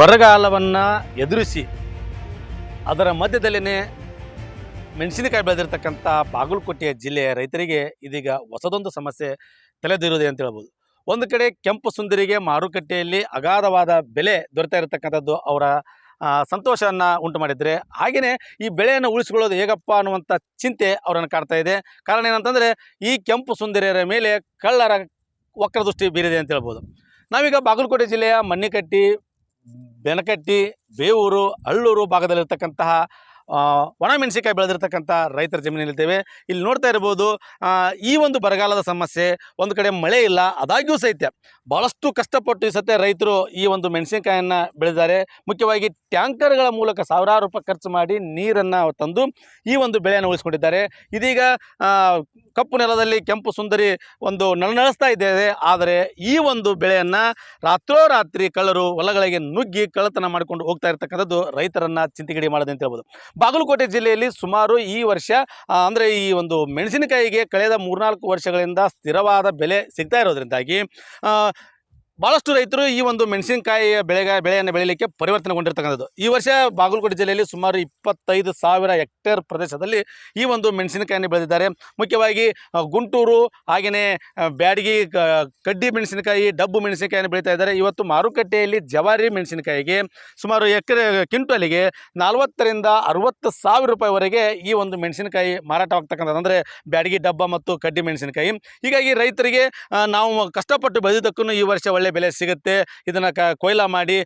ಬರಗಾಲವನ್ನು ಎದುರಿಸಿ ಅದರ ಮಧ್ಯದಲ್ಲೇ ಮೆಣಸಿನಕಾಯಿ ಬೆಳೆದಿರ್ತಕ್ಕಂಥ ಬಾಗಲಕೋಟೆಯ ಜಿಲ್ಲೆಯ ರೈತರಿಗೆ ಇದೀಗ ಹೊಸದೊಂದು ಸಮಸ್ಯೆ ತಲೆದಿರುವುದೇ ಅಂತ ಹೇಳ್ಬೋದು. ಒಂದು ಕಡೆ ಕೆಂಪು ಸುಂದರಿಗೆ ಮಾರುಕಟ್ಟೆಯಲ್ಲಿ ಅಗಾಧವಾದ ಬೆಲೆ ದೊರೆತಾ ಇರತಕ್ಕಂಥದ್ದು ಅವರ ಸಂತೋಷವನ್ನು ಉಂಟು ಮಾಡಿದರೆ ಹಾಗೆಯೇ ಈ ಬೆಳೆಯನ್ನು ಉಳಿಸಿಕೊಳ್ಳೋದು ಹೇಗಪ್ಪ ಅನ್ನುವಂಥ ಚಿಂತೆ ಅವರನ್ನು ಕಾಡ್ತಾ ಇದೆ. ಕಾರಣ ಏನಂತಂದರೆ, ಈ ಕೆಂಪು ಸುಂದರಿಯರ ಮೇಲೆ ಕಳ್ಳರ ವಕ್ರದೃಷ್ಟಿ ಬೀರಿದೆ ಅಂತ ಹೇಳ್ಬೋದು. ನಾವೀಗ ಬಾಗಲಕೋಟೆ ಜಿಲ್ಲೆಯ ಮಣ್ಣಿಕಟ್ಟಿ ಬೆನಕಟ್ಟಿ ಬೇವೂರು ಅಳ್ಳೂರು ಭಾಗದಲ್ಲಿರ್ತಕ್ಕಂತಹ ಆ, ಒಣಮೆಣಸಿನಕಾಯಿ ಬೆಳೆದಿರ್ತಕ್ಕಂಥ ರೈತರ ಜಮೀನಲ್ಲಿದ್ದೇವೆ ಇಲ್ಲಿ ನೋಡ್ತಾ ಇರ್ಬೋದು ಈ ಒಂದು ಬರಗಾಲದ ಸಮಸ್ಯೆ ಒಂದು ಕಡೆ ಮಳೆ ಇಲ್ಲ ಆದಾಗ್ಯೂ ಸಹಿತ ಭಾಳಷ್ಟು ಕಷ್ಟಪಟ್ಟು ಈ ಸತ್ಯ ರೈತರು ಈ ಒಂದು ಮೆಣಸಿನಕಾಯನ್ನು ಬೆಳೆದಿದ್ದಾರೆ. ಮುಖ್ಯವಾಗಿ ಟ್ಯಾಂಕರ್ಗಳ ಮೂಲಕ ಸಾವಿರಾರು ರೂಪಾಯಿ ಖರ್ಚು ಮಾಡಿ ನೀರನ್ನು ತಂದು ಈ ಒಂದು ಬೆಳೆಯನ್ನು ಉಳಿಸ್ಕೊಂಡಿದ್ದಾರೆ. ಇದೀಗ ಕಪ್ಪು ನೆಲದಲ್ಲಿ ಕೆಂಪು ಸುಂದರಿ ಒಂದು ನಳನಳಿಸ್ತಾ ಇದ್ದೇವೆ. ಆದರೆ ಈ ಒಂದು ಬೆಳೆಯನ್ನು ರಾತ್ರೋರಾತ್ರಿ ಕಳ್ಳರು ಹೊಲಗಳಿಗೆ ನುಗ್ಗಿ ಕಳ್ಳತನ ಮಾಡಿಕೊಂಡು ಹೋಗ್ತಾ ಇರ್ತಕ್ಕಂಥದ್ದು ರೈತರನ್ನ ಚಿಂತೆಗಿಡಿ ಮಾಡಿದೆ ಅಂತ ಹೇಳ್ಬೋದು. ಬಾಗಲಕೋಟೆ ಜಿಲ್ಲೆಯಲ್ಲಿ ಸುಮಾರು ಈ ವರ್ಷ ಅಂದರೆ ಈ ಒಂದು ಮೆಣಸಿನಕಾಯಿಗೆ ಕಳೆದ ಮೂರ್ನಾಲ್ಕು ವರ್ಷಗಳಿಂದ ಸ್ಥಿರವಾದ ಬೆಲೆ ಸಿಗ್ತಾ ಇರೋದ್ರಿಂದಾಗಿ ಭಾಳಷ್ಟು ರೈತರು ಈ ಒಂದು ಮೆಣಸಿನಕಾಯಿಯ ಬೆಳೆಗ, ಬೆಳೆಯನ್ನು ಬೆಳೀಲಿಕ್ಕೆ ಪರಿವರ್ತನೆಗೊಂಡಿರ್ತಕ್ಕಂಥದ್ದು ಈ ವರ್ಷ ಬಾಗಲಕೋಟೆ ಜಿಲ್ಲೆಯಲ್ಲಿ ಸುಮಾರು ಇಪ್ಪತ್ತೈದು ಸಾವಿರ ಹೆಕ್ಟೇರ್ ಪ್ರದೇಶದಲ್ಲಿ ಈ ಒಂದು ಮೆಣಸಿನಕಾಯಿಯನ್ನು ಬೆಳೆದಿದ್ದಾರೆ. ಮುಖ್ಯವಾಗಿ ಗುಂಟೂರು ಹಾಗೆಯೇ ಬ್ಯಾಡಗಿ ಕಡ್ಡಿ ಮೆಣಸಿನಕಾಯಿ, ಡಬ್ಬು ಮೆಣಸಿನಕಾಯಿಯನ್ನು ಬೆಳೀತಾ ಇದ್ದಾರೆ. ಇವತ್ತು ಮಾರುಕಟ್ಟೆಯಲ್ಲಿ ಜವಾರಿ ಮೆಣಸಿನಕಾಯಿಗೆ ಸುಮಾರು ಎಕರೆ, ಕ್ವಿಂಟಲಿಗೆ ನಲವತ್ತರಿಂದ ಅರವತ್ತು ಸಾವಿರ ರೂಪಾಯಿವರೆಗೆ ಈ ಒಂದು ಮೆಣಸಿನಕಾಯಿ ಮಾರಾಟವಾಗ್ತಕ್ಕಂಥದ್ದು. ಅಂದರೆ ಬ್ಯಾಡಗಿ, ಡಬ್ಬ ಮತ್ತು ಕಡ್ಡಿ ಮೆಣಸಿನಕಾಯಿ. ಹೀಗಾಗಿ ರೈತರಿಗೆ ನಾವು ಕಷ್ಟಪಟ್ಟು ಬೆಳೆದಿದ್ದಕ್ಕೂ ಈ ವರ್ಷ ಒಳ್ಳೆ ಬೆಲೆ ಸಿಗುತ್ತೆ. ಇದನ್ನು ಕ, ಕೊಯ್ಲ ಮಾಡಿ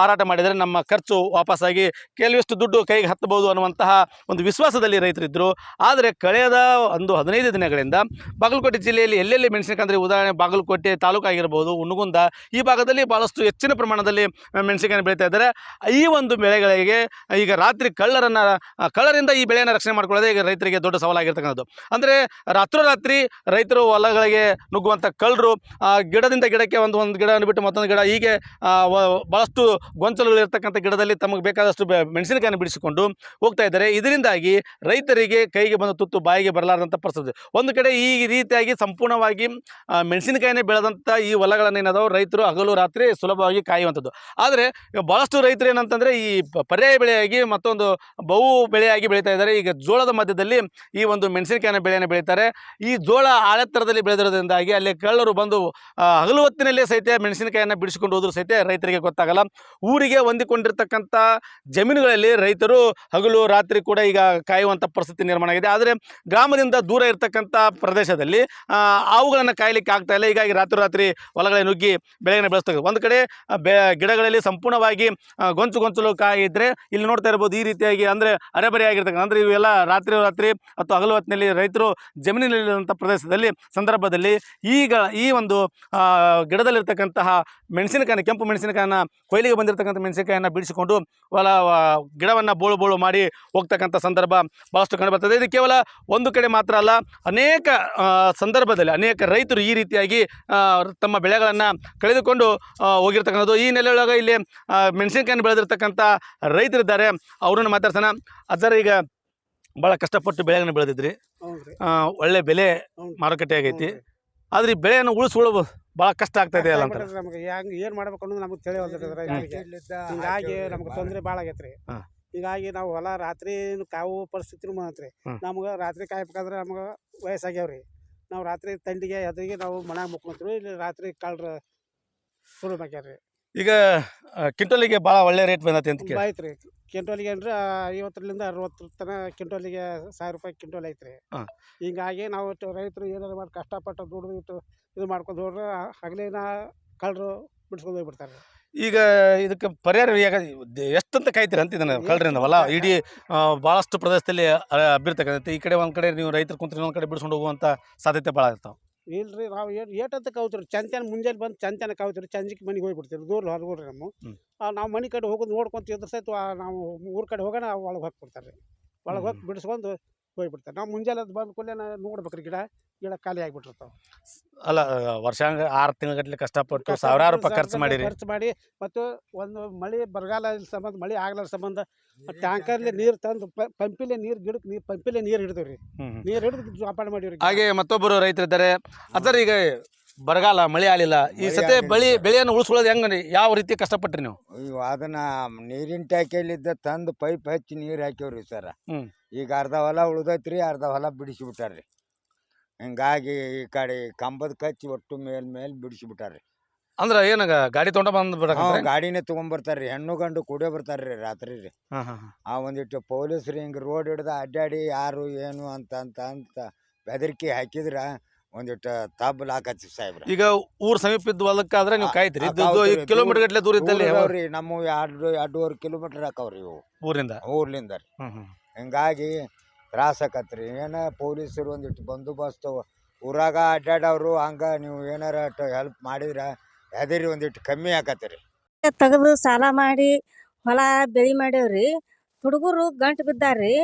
ಮಾರಾಟ ಮಾಡಿದರೆ ನಮ್ಮ ಖರ್ಚು ವಾಪಸ್ಸಾಗಿ ಕೆಲವಿಷ್ಟು ದುಡ್ಡು ಕೈಗೆ ಹತ್ತಬಹುದು ಅನ್ನುವಂತಹ ಒಂದು ವಿಶ್ವಾಸದಲ್ಲಿ ರೈತರಿದ್ದರು ಆದರೆ ಕಳೆದ ಒಂದು ಹದಿನೈದು ದಿನಗಳಿಂದ ಬಾಗಲಕೋಟೆ ಜಿಲ್ಲೆಯಲ್ಲಿ ಎಲ್ಲೆಲ್ಲಿ ಮೆಣಸಿನಕಾಯಿ ಅಂದರೆ ಉದಾಹರಣೆ ಬಾಗಲಕೋಟೆ ತಾಲೂಕು ಆಗಿರ್ಬೋದು ಉಣಗುಂದ ಈ ಭಾಗದಲ್ಲಿ ಭಾಳಷ್ಟು ಹೆಚ್ಚಿನ ಪ್ರಮಾಣದಲ್ಲಿ ಮೆಣಸಿನಕಾಯಿ ಬೆಳೀತಾ ಇದ್ದಾರೆ. ಈ ಒಂದು ಬೆಳೆಗಳಿಗೆ ಈಗ ರಾತ್ರಿ ಕಳ್ಳರನ್ನು, ಕಳ್ಳರಿಂದ ಈ ಬೆಳೆಯನ್ನು ರಕ್ಷಣೆ ಮಾಡ್ಕೊಳ್ಳೋದೇ ಈಗ ರೈತರಿಗೆ ದೊಡ್ಡ ಸವಾಲಾಗಿರ್ತಕ್ಕಂಥದ್ದು. ಅಂದರೆ ರಾತ್ರೋರಾತ್ರಿ ರೈತರು ಹೊಲಗಳಿಗೆ ನುಗ್ಗುವಂಥ ಕಳ್ಳರು ಗಿಡದಿಂದ ಗಿಡಕ್ಕೆ ಒಂದು ಒಂದು ಗಿಡ ಬಿಟ್ಟು ಮತ್ತೊಂದು ಗಿಡ, ಹೀಗೆ ಭಾಳಷ್ಟು ಗೊಂಚಲುಗಳು ಇರ್ತಕ್ಕಂಥ ಗಿಡದಲ್ಲಿ ತಮಗೆ ಬೇಕಾದಷ್ಟು ಮೆಣಸಿನಕಾಯಿಯನ್ನು ಬಿಡಿಸಿಕೊಂಡು ಹೋಗ್ತಾ ಇದ್ದಾರೆ. ಇದರಿಂದಾಗಿ ರೈತರಿಗೆ ಕೈಗೆ ಬಂದ ತುತ್ತು ಬಾಯಿಗೆ ಬರಲಾರ್ದಂಥ ಪರಿಸ್ಥಿತಿ. ಒಂದು ಕಡೆ ಈ ರೀತಿಯಾಗಿ ಸಂಪೂರ್ಣವಾಗಿ ಮೆಣಸಿನಕಾಯಿನೇ ಬೆಳೆದಂಥ ಈ ಹೊಲಗಳನ್ನೇನದಾವು? ರೈತರು ಹಗಲು ರಾತ್ರಿ ಸುಲಭವಾಗಿ ಕಾಯುವಂಥದ್ದು. ಆದರೆ ಭಾಳಷ್ಟು ರೈತರು ಏನಂತಂದರೆ ಈ ಪರ್ಯಾಯ ಬೆಳೆಯಾಗಿ ಮತ್ತೊಂದು ಬಹು ಬೆಳೆಯಾಗಿ ಬೆಳೀತಾ ಇದ್ದಾರೆ. ಈಗ ಜೋಳದ ಮಧ್ಯದಲ್ಲಿ ಈ ಒಂದು ಮೆಣಸಿನಕಾಯಿನ ಬೆಳೆಯನ್ನು ಬೆಳೀತಾರೆ. ಈ ಜೋಳ ಆಳೆತ್ತರದಲ್ಲಿ ಬೆಳೆದಿರೋದ್ರಿಂದಾಗಿ ಅಲ್ಲಿ ಕಳ್ಳರು ಬಂದು ಹಗಲು ಹೊತ್ತಿನಲ್ಲೇ ಸಹಿತ ಮೆಣಸಿನಕಾಯಿಯನ್ನು ಬಿಡಿಸಿಕೊಂಡು ಹೋದ್ರೂ ಸಹಿತ ರೈತರಿಗೆ ಗೊತ್ತಾಗಲ್ಲ. ಊರಿಗೆ ಹೊಂದಿಕೊಂಡಿರ್ತಕ್ಕಂಥ ಜಮೀನುಗಳಲ್ಲಿ ರೈತರು ಹಗಲು ರಾತ್ರಿ ಕೂಡ ಈಗ ಕಾಯುವಂಥ ಪರಿಸ್ಥಿತಿ ನಿರ್ಮಾಣ ಆಗಿದೆ. ಆದರೆ ಗ್ರಾಮದಿಂದ ದೂರ ಇರತಕ್ಕಂಥ ಪ್ರದೇಶದಲ್ಲಿ ಅವುಗಳನ್ನು ಕಾಯಲಿಕ್ಕೆ ಆಗ್ತಾ ಇಲ್ಲ. ಹೀಗಾಗಿ ರಾತ್ರಿ ರಾತ್ರಿ ಹೊಲಗಳೇ ನುಗ್ಗಿ ಬೆಳೆಯನ್ನು ಬೆಳೆಸ್ತಾರೆ ಒಂದು ಕಡೆ ಗಿಡಗಳಲ್ಲಿ ಸಂಪೂರ್ಣವಾಗಿ ಗೊಂಚು ಗೊಂಚಲು ಕಾಯಿ ಇದ್ದರೆ ಇಲ್ಲಿ ನೋಡ್ತಾ ಇರ್ಬೋದು ಈ ರೀತಿಯಾಗಿ ಅಂದರೆ ಅರೆಬರೆ ಆಗಿರ್ತಕ್ಕಂಥ ಅಂದರೆ ಇವೆಲ್ಲ ರಾತ್ರಿ ರಾತ್ರಿ ಅಥವಾ ಹಗಲು ಹೊತ್ತಿನಲ್ಲಿ ರೈತರು ಜಮೀನಿನಲ್ಲಿರುವಂಥ ಪ್ರದೇಶದಲ್ಲಿ ಸಂದರ್ಭದಲ್ಲಿ ಈಗ ಈ ಒಂದು ಆ, ಗಿಡದಲ್ಲಿರ್ತಕ್ಕಂತಹ ಮೆಣಸಿನಕಾಯಿನ ಕೆಂಪು ಮೆಣಸಿನಕಾಯಿನ ಕೊಯ್ಲಿಗೆ ಬಂದಿರತಕ್ಕಂಥ ಮೆಣಸಿನಕಾಯನ್ನ ಬಿಡಿಸಿಕೊಂಡು ಹೊಲ ಗಿಡವನ್ನು ಬೋಳು ಬೋಳು ಮಾಡಿ ಹೋಗ್ತಕ್ಕಂಥ ಸಂದರ್ಭ ಭಾಳಷ್ಟು ಕಂಡುಬರ್ತದೆ ಇದು ಕೇವಲ ಒಂದು ಕಡೆ ಮಾತ್ರ ಅಲ್ಲ ಅನೇಕ ಸಂದರ್ಭದಲ್ಲಿ ಅನೇಕ ರೈತರು ಈ ರೀತಿಯಾಗಿ ತಮ್ಮ ಬೆಳೆಗಳನ್ನು ಕಳೆದುಕೊಂಡು ಹೋಗಿರ್ತಕ್ಕಂಥದ್ದು. ಈ ನೆಲೆಯೊಳಗೆ ಇಲ್ಲಿ ಮೆಣಸಿನಕಾಯಿನ ಬೆಳೆದಿರ್ತಕ್ಕಂಥ ರೈತರಿದ್ದಾರೆ. ಅವ್ರನ್ನ ಮಾತಾಡ್ಸೋಣ. ಅದರ ಈಗ ಭಾಳ ಕಷ್ಟಪಟ್ಟು ಬೆಳೆಗಳನ್ನ ಬೆಳೆದಿದ್ರಿ. ಒಳ್ಳೆ ಬೆಲೆ ಮಾರುಕಟ್ಟೆ ಆಗೈತಿ. ಆದರೆ ಈ ಬೆಳೆಯನ್ನು ಉಳಿಸ್ಕೊಳ್ಳೋದು ಭಾಳ ಕಷ್ಟ ಆಗ್ತಾ ಇದೆ ಅಂತ. ನಮ್ಗೆ. ಹೆಂಗ್ ಏನ್ ಮಾಡ್ಬೇಕು ಅನ್ನೋದು ನಮ್ಗೆ ತಿಳಿಯ ಹಿಂಗಾಗಿ ನಮ್ಗೆ ತೊಂದ್ರೆ ಭಾಳ ಆಗೈತ್ರಿ. ಹಾ. ಹಿಂಗಾಗಿ ನಾವು ಹೊಲ ರಾತ್ರಿ ಕಾವು ಪರಿಸ್ಥಿತಿ ಮಾತ್ರ. ಹ್ಮ್. ನಮ್ಗೆ ರಾತ್ರಿ ಕಾಯ್ಬೇಕಾದ್ರೆ ನಮ್ಗೆ ವಯಸ್ಸಾಗ್ಯಾವ್ರಿ. ನಾವು ರಾತ್ರಿ ತಂಡಿಗೆ ಎದ್ರಿಗೆ ನಾವು ಮನ್ಯಾಗ ಮುಕ್ಕೊಂತೀವಿ ಇಲ್ಲಿ ರಾತ್ರಿ ಕಳ್ರ ಶುರು ಮಾಡ್ಯಾರ್ರಿ. ಈಗ ಕಿಂಟೋಲಿಗೆ ಭಾಳ ಒಳ್ಳೆ ರೇಟ್ ಬಂದೈತಿ ಅಂತ ಕೇಳಿ ಐತ್ರಿ. ಕ್ವಿಂಟೋಲಿಗೆ ಅಂದ್ರೆ ಐವತ್ತರಿಂದ ಅರವತ್ತರ ತನ ಕಿಂಟೋಲಿಗೆ ಸಾವಿರ ರೂಪಾಯಿ ಕಿಂಟೋಲ್ ಐತ್ರಿ. ಹಾ. ಹಿಂಗಾಗಿ ನಾವು ಇಟ್ಟು ರೈತರು ಏನಾರ ಮಾಡಿ ಕಷ್ಟಪಟ್ಟು ದುಡ್ದು ಇಟ್ಟು ಇದು ಮಾಡ್ಕೊಂಡು ಹೋದ್ರೆ ಹಗಲಿನ ಕಳ್ಳರು ಬಿಡ್ಸ್ಕೊಂಡು ಹೋಗ್ಬಿಡ್ತಾರೆ. ಈಗ ಇದಕ್ಕೆ ಪರಿಹಾರ ಈಗ ಎಷ್ಟಂತ ಕಾಯ್ತೀರ ಅಂತ ಇದನ್ನ ಕಳ್ಳರಿಂದ? ಹೊಲ ಇಡೀ ಆ, ಭಾಳಷ್ಟು ಪ್ರದೇಶದಲ್ಲಿ ಹಬ್ಬಿರ್ತಕ್ಕಂಥ ಈ ಕಡೆ ಒಂದು ಕಡೆ ನೀವು ರೈತರು ಕುಂತ್ರೆ ಇನ್ನೊಂದು ಕಡೆ ಬಿಡಿಸ್ಕೊಂಡು ಹೋಗುವಂಥ ಸಾಧ್ಯತೆ ಭಾಳ ಇರ್ತಾವೆ. ಇಲ್ರಿ ನಾವು ಏನು ಏಟಂತ ಕೌತ್ರಿ. ಚಂತನ ಮುಂಜಾನೆ ಬಂದು ಚಂತನ ಕೌತ್ರಿ. ಸಂಜೆಗೆ ಮನೆಗೆ ಹೋಗ್ಬಿಡ್ತೀವಿ ದೂರ ಹೊರಗೋಡ್ರಿ ನಮ್ಮ. ನಾವು ಮನೆ ಕಡೆ ಹೋಗೋದು ನೋಡ್ಕೊಂತ ಇದ್ರ ಸಹಿತ ನಾವು ಊರ ಕಡೆ ಹೋಗೋಣ ಒಳಗೆ ಹೋಗ್ಬಿಡ್ತಾರೆ ಒಳಗೆ ಹೋಗಿ ಬಿಡಿಸ್ಕೊಂಡು ಹೋಗ್ಬಿಡ್ತಾರೆ. ನಾವು ಮುಂಜಾನೆ ಅದು ಬಂದ ಕೂಡಲೇ ನೋಡ್ಬೇಕ್ರಿ ಗಿಡ. ಗಿಡ ಖಾಲಿ ಆಗಿಬಿಟ್ಟಿರ್ತಾವೆ. ಅಲ್ಲ ವರ್ಷಾಂಗ ಆರು ತಿಂಗಳಗಟ್ಟಲೆ ಕಷ್ಟಪಟ್ಟು ಸಾವಿರಾರು ರೂಪಾಯಿ ಖರ್ಚು ಮಾಡಿರಿ. ಖರ್ಚು ಮಾಡಿ ಮತ್ತು ಒಂದು ಮಳೆ ಬರಗಾಲ ಸಂಬಂಧ ಮಳೆ ಆಗ್ಲಾರ ಸಂಬಂಧ ಟ್ಯಾಂಕರ್ಲಿ ನೀರು ತಂದು ಪಂಪಿಲೆ ನೀರು ಗಿಡಕ್ಕೆ ನೀರು ಪಂಪಿಲೆ ನೀರು ಹ್ಮ್. ನೀರು ಹಿಡಿದು ಜೋಪಾನ ಮಾಡಿವ್ರಿ ಹಾಗೆ ಮತ್ತೊಬ್ಬರು ರೈತರಿದ್ದಾರೆ ಅದರ ಈಗ ಬರಗಾಲ ಮಳೆ ಆಗಲಿಲ್ಲ. ಈ ಸತಿ ಬೆಳೆ. ಬೆಳೆಯನ್ನು ಉಳಿಸ್ಕೊಳ್ಳೋದು ಹೆಂಗ ಯಾವ ರೀತಿ ಕಷ್ಟಪಟ್ರಿ ನೀವು? ಇವ್ ಅದನ್ನ ನೀರಿನ ಟ್ಯಾಕಿಯಲ್ಲಿದ್ದ ತಂದು ಪೈಪ್ ಹಚ್ಚಿ ನೀರು ಹಾಕ್ಯವ್ರಿ ಸರ್. ಈಗ ಅರ್ಧ ಹೊಲ ಉಳ್ದೈತ್ರಿ ಅರ್ಧ ಹೊಲ ಬಿಡಿಸಿಬಿಟ್ಟಾರ್ರಿ ಹಿಂಗಾಗಿ ಈ ಕಡೆ ಕಂಬದ ಕಚ್ಚಿ ಒಟ್ಟು ಮೇಲ್ ಮೇಲ್ ಬಿಡಿಸಿಬಿಟ್ಟಾರ್ರಿ. ಅಂದ್ರ ಏನ ಗಾಡಿ ತೊಗೊಂಡ ಬಂದ್ ಬಿಡಕಂತಾರೆ? ಗಾಡಿನೇ ತೊಗೊಂಡ್ಬರ್ತಾರ್ರಿ ಹೆಣ್ಣು ಗಂಡು ಕೂಡೇ ಬರ್ತಾರ್ರಿ ರಾತ್ರಿ ರೀ. ಆ ಒಂದಿಟ್ಟು ಪೊಲೀಸ್ರು ಹಿಂಗೆ ರೋಡ್ ಹಿಡ್ದ ಅಡ್ಡಾಡಿ ಯಾರು ಏನು ಅಂತ ಅಂತ ಅಂತ ಬೆದರಿಕೆ ಹಾಕಿದ್ರ ಒಂದಿಟ್ಟು ತಬ್ಬಲ್ ಹಾಕತ್ತಿ ಸಾಹೇಬ್ರ. ಈಗ ಊರ್ ಸಮೀಪ ಇದ್ದ ಹೊಲಕ್ಕಾದ್ರೆ ನೀವು ಕಾಯ್ತೀರಿ. ಕಿಲೋಮೀಟರ್ ಗಟ್ಟಲೆ ದೂರ ಇದ್ದಲ್ಲಿ ಅವ್ರಿ ನಮ್ಮ ಎರಡು ಎರಡೂವರೆ ಕಿಲೋಮೀಟರ್ ಹಾಕವ್ರಿ ಇವು. ಊರಿಂದ? ಊರ್ಲಿಂದ ರೀ. ಹಿಂಗಾಗಿ ತ್ರಾಸ ಆಕತ್ರಿ ಏನು ಪೊಲೀಸರು ಒಂದಿಟ್ಟು ಬಂದೋಬಸ್ತ್ ಊರಾಗ ಅಡ್ಡಾಡೋರು ಹಂಗ ನೀವು ಏನಾರ ಹೆಲ್ಪ್ ಮಾಡಿದ್ರೆ ಹೆದರಿ ಒಂದಿಟ್ಟು ಕಮ್ಮಿ ಆಕತ್ರಿ. ತೆಗೆದು ಸಾಲ ಮಾಡಿ ಹೊಲ ಬೆಳೆ ಮಾಡೇವ್ರಿ ಹುಡುಗರು ಗಂಟು ಬಿದ್ದಾರ್ರಿ.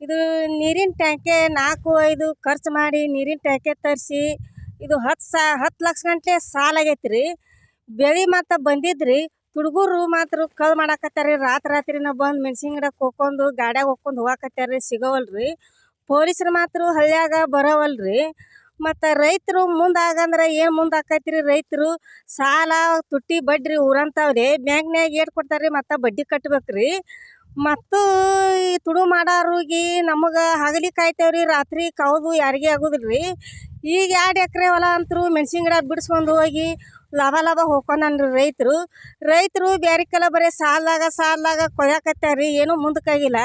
ಇದು ನೀರಿನ ಟ್ಯಾಂಕೆ ನಾಲ್ಕು ಐದು ಖರ್ಚು ಮಾಡಿ ನೀರಿನ ಟ್ಯಾಂಕೆ ತರಿಸಿ ಇದು ಹತ್ತು ಸಾ ಹತ್ತು ಲಕ್ಷ ಗಂಟೆ ಸಾಲ ಆಗೈತೆ ರೀ ಬೆಳೆ ಮಾತ್ರ ಬಂದಿದ್ರಿ ಹುಡುಗರು ಮಾತ್ರ ಕಲ್ ಮಾಡಾಕತ್ತಾರ ರೀ ರಾತ್ರಿ ರಾತ್ರಿನ ಬಂದು ಮೆಣಸಿನ ಗಿಡಕ್ಕೆ ಹೋಕೊಂಡು ಗಾಡ್ಯಾಗ ಹೋಗ್ಕೊಂಡು ಹೋಗಾಕತ್ತಾರ ರೀ ಸಿಗವಲ್ರಿ. ಪೊಲೀಸರು ಮಾತ್ರ ಹಳ್ಳ್ಯಾಗ ಬರೋವಲ್ರಿ. ಮತ್ತು ರೈತರು ಮುಂದಾಗಂದ್ರೆ ಏನು ಮುಂದೆ ಆಕೈತ್ರಿ ರೈತರು? ಸಾಲ, ತುಟ್ಟಿ ಬಡ್ಡಿ ಊರಂತಾವ್ರಿ. ಬ್ಯಾಂಕ್ನ್ಯಾಗ ಏಟ್ ಕೊಡ್ತಾರ್ರಿ, ಮತ್ತು ಬಡ್ಡಿ ಕಟ್ಬೇಕ್ರಿ. ಮತ್ತು ಈ ತುಡು ಮಾಡೋರಿಗೆ ನಮಗೆ ಹಗಲಿ ಕಾಯ್ತೇವ್ರಿ. ರಾತ್ರಿ ಕೌದು ಯಾರಿಗೆ ಆಗೋದಿಲ್ರಿ. ಈಗ ಎರಡು ಎಕರೆ ಹೊಲ ಅಂತರೂ ಮೆಣಸಿನ ಗಿಡ ಬಿಡಿಸ್ಕೊಂಡು ಹೋಗಿ ಲಾಭ ಲಾಭ ಹೋಗ್ಕೊಂಡನ್ರಿ ರೈತರು. ರೈತರು ಬ್ಯಾರಿಕೆಲ್ಲ ಬರೀ ಸಾಲಾಗ ಸಾಲಾಗ ಕೊಯ್ಯಾಕತ್ಯಾರ್ರಿ ಏನೂ ಮುಂದಕ್ಕಾಗಿಲ್ಲ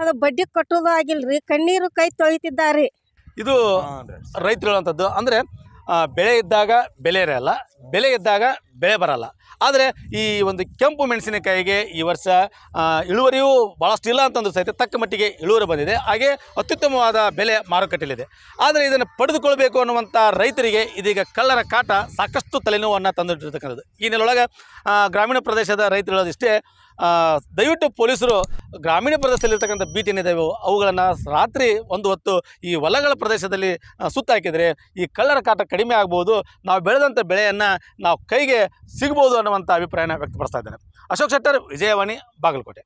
ಅದು ಬಡ್ಡಿ ಕಟ್ಟೋದು ಆಗಿಲ್ರಿ, ಕಣ್ಣೀರು ಕೈ ತೊಳಿತಿದ್ದಾರೆ ಇದು ರೈತರು ಹೇಳುವಂಥದ್ದು ಅಂದರೆ ಬೆಳೆ ಇದ್ದಾಗ ಬೆಲೆ ಇರಲ್ಲ ಬೆಲೆ ಇದ್ದಾಗ ಬೆಳೆ ಬರಲ್ಲ. ಆದರೆ ಈ ಒಂದು ಕೆಂಪು ಮೆಣಸಿನಕಾಯಿಗೆ ಈ ವರ್ಷ ಇಳುವರಿಯೂ ಭಾಳಷ್ಟು ಇಲ್ಲ ಅಂತಂದ್ರೂ ಸಹಿತ ತಕ್ಕ ಮಟ್ಟಿಗೆ ಇಳುವರಿ ಬಂದಿದೆ. ಹಾಗೆ ಅತ್ಯುತ್ತಮವಾದ ಬೆಲೆ ಮಾರುಕಟ್ಟೆಯಲ್ಲಿದೆ ಆದರೆ ಇದನ್ನು ಪಡೆದುಕೊಳ್ಬೇಕು ಅನ್ನುವಂಥ ರೈತರಿಗೆ ಇದೀಗ ಕಳ್ಳರ ಕಾಟ ಸಾಕಷ್ಟು ತಲೆನೋವನ್ನು ತಂದಿಟ್ಟಿರ್ತಕ್ಕಂಥದ್ದು. ಈ ನೆಲೊಳಗೆ ಗ್ರಾಮೀಣ ಪ್ರದೇಶದ ರೈತರು ಹೇಳೋದಿಷ್ಟೇ ದಯವಿಟ್ಟು ಪೊಲೀಸರು ಗ್ರಾಮೀಣ ಪ್ರದೇಶದಲ್ಲಿರ್ತಕ್ಕಂಥ ಭೀತಿ ಏನಿದ್ದಾವೆ ಅವುಗಳನ್ನು ರಾತ್ರಿ ಒಂದು ಹೊತ್ತು ಈ ಹೊಲಗಳ ಪ್ರದೇಶದಲ್ಲಿ ಸುತ್ತಾಕಿದರೆ ಈ ಕಳ್ಳರ ಕಾಟ ಕಡಿಮೆ ಆಗ್ಬೋದು. ನಾವು ಬೆಳೆದಂಥ ಬೆಳೆಯನ್ನು ನಾವು ಕೈಗೆ ಸಿಗ್ಬೋದು ಅನ್ನುವಂಥ ಅಭಿಪ್ರಾಯನ ವ್ಯಕ್ತಪಡಿಸ್ತಾ ಇದ್ದೇನೆ. ಅಶೋಕ್ ಶೆಟ್ಟರ್, ವಿಜಯವಾಣಿ, ಬಾಗಲಕೋಟೆ.